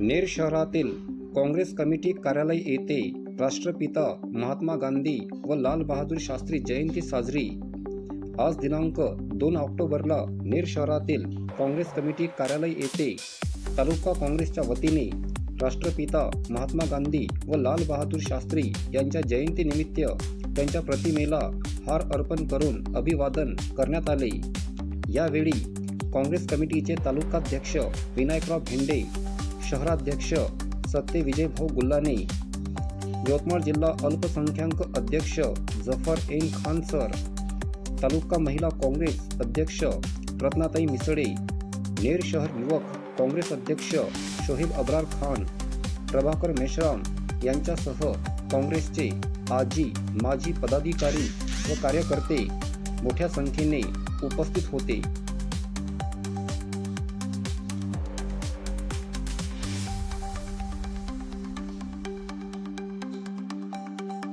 नेर शहरातील काँग्रेस कमिटी कार्यालय येथे राष्ट्रपिता महात्मा गांधी व लाल बहादूर शास्त्री जयंती साजरी. आज दिनांक दोन ऑक्टोबरला नेर शहरातील काँग्रेस कमिटी कार्यालय येथे तालुका काँग्रेसच्या वतीने राष्ट्रपिता महात्मा गांधी व लाल बहादूर शास्त्री यांच्या जयंतीनिमित्त त्यांच्या प्रतिमेला हार अर्पण करून अभिवादन करण्यात आले. यावेळी काँग्रेस कमिटीचे तालुकाध्यक्ष विनायकराव भेंडे शहराध्यक्ष सत्यविजय भाऊ गुल्लाने यवतमाळ जिल्हा अल्पसंख्याक अध्यक्ष जफर एन खान सर तालुका महिला काँग्रेस अध्यक्ष रत्नाताई मिसळे नेर शहर युवक काँग्रेस अध्यक्ष शोहेब अब्रार खान प्रभाकर मेश्राम यांच्यासह काँग्रेसचे आजी माजी पदाधिकारी व कार्यकर्ते मोठ्या संख्येने उपस्थित होते.